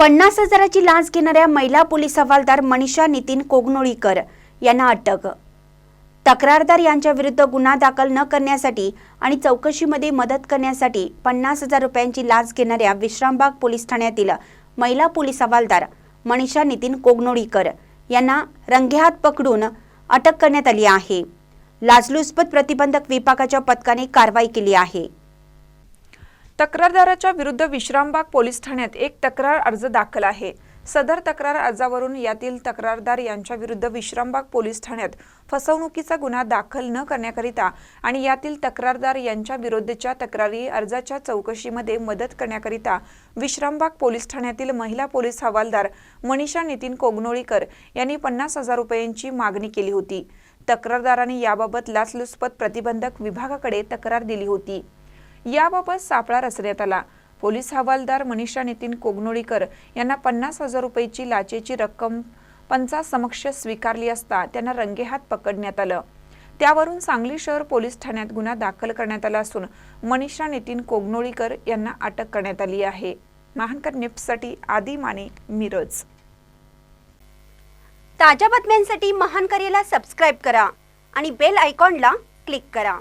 पन्नास हजाराची लाच घेणाऱ्या महिला पोलीस हवालदार मनीषा नितीन कोगनोळीकर यांना अटक. तक्रारदार यांच्या विरुद्ध गुन्हा दाखल न करण्यासाठी आणि चौकशीमध्ये मदत करण्यासाठी पन्नास हजार रुपयांची लाच घेणाऱ्या विश्रामबाग पोलीस ठाण्यातील महिला पोलीस हवालदार मनीषा नितीन कोगनोळीकर यांना रंगेहात पकडून अटक करण्यात आली आहे. लाचलुचपत प्रतिबंधक विभागाच्या पथकाने कारवाई केली आहे. तक्रारदाराच्या विरुद्ध विश्रामबाग पोलीस ठाण्यात एक तक्रार अर्ज दाखल आहे. सदर तक्रार अर्जावरून यातील तक्रारदार यांच्या विरुद्ध विश्रामबाग पोलीस ठाण्यात फसवणुकीचा गुन्हा दाखल न करण्याकरिता आणि यातील तक्रारदार यांच्या विरुद्धच्या तक्रारी अर्जाच्या चौकशीमध्ये मदत करण्याकरिता विश्रामबाग पोलीस ठाण्यातील महिला पोलीस हवालदार मनीषा नितीन कोगनोळीकर यांनी पन्नास हजार रुपयांची मागणी केली होती. तक्रारदारांनी याबाबत लाचलुचपत प्रतिबंधक विभागाकडे तक्रार दिली होती. याबाबत सापळा रचण्यात आला. पोलीस हवालदार मनीषा नितीन कोगनोळीकर यांना पन्नास हजार रुपयेची लाचेची रक्कम पंचासमक्ष स्वीकारली असता त्यांना रंगेहात पकडण्यात आलं. त्यावरून सांगली शहर पोलीस ठाण्यात गुन्हा दाखल करण्यात आला असून मनीषा नितीन कोगनोळीकर यांना अटक करण्यात आली आहे. महानकर न्यूजसाठी आदी माने मिरज. ताज्या बातम्यांसाठी महानकर्याला सबस्क्राईब करा आणि बेल आयकॉनला क्लिक करा.